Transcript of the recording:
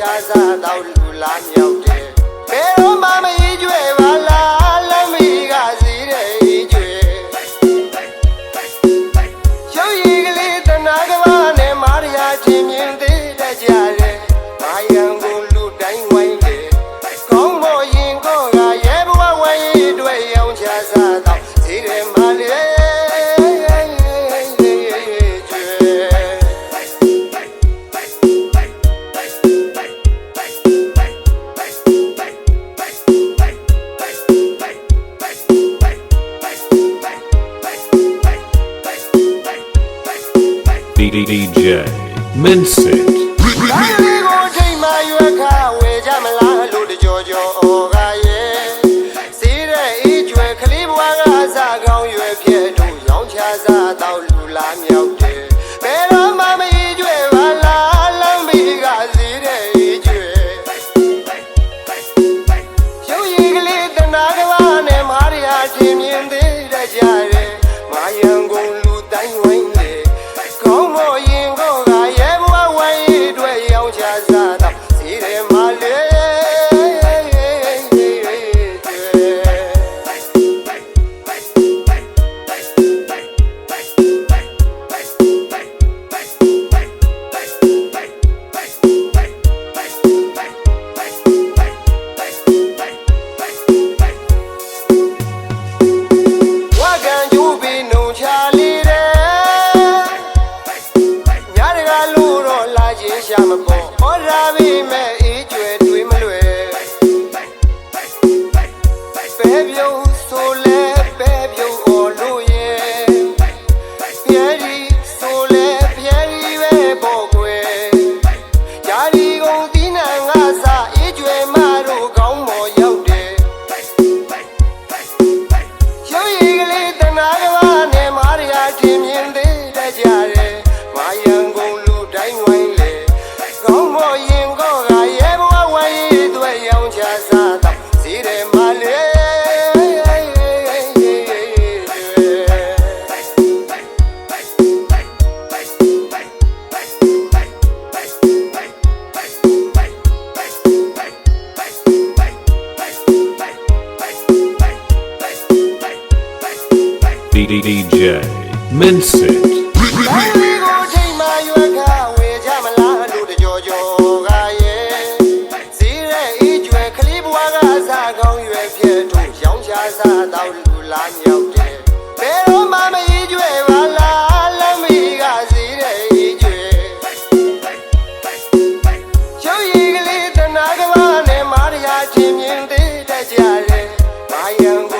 ရောင်းချစားတော့လူလားမြောက်တယ်ဘယ်တော့မှမအေးကျွယ်ပါလားလမ်းမီကဈေးရဲ့အေးကျွယ်ရုပ်ရည်ကလေးတနာကဘာနဲ့မာရယာချင်းမြင်သေးတဲ့ကြတယ်မာယံကို DJ Minsit ဘာလေးကိုချိန်မှရွက်ခဝေကြမလားလို့တကြောကြောကရဲ့စီးတဲ့အေးကျွယ်ကလေးဘဝကစားကောင်းရွယ်ပြဲတို့ရောင်ချစားတော့လူလားမြောက် DJ Minsit ကြောကြောကရဲ့စီရဲအေးကျွယ်ကလေးဘွားကစားကောင်းရွယ်ပြဲထုတ်ရောင်းချစားတော့လူလားမြောက်တယ်ဘယ်တော့မှမအေးကျွယ်ပါလားလမ်းမီကစီရဲအေးကျွယ်ရုပ်ရည်ကလေးတနာကဘာနဲ့မာရယာချင်းမြင်သေးတဲ့ကြတယ်မာယံကို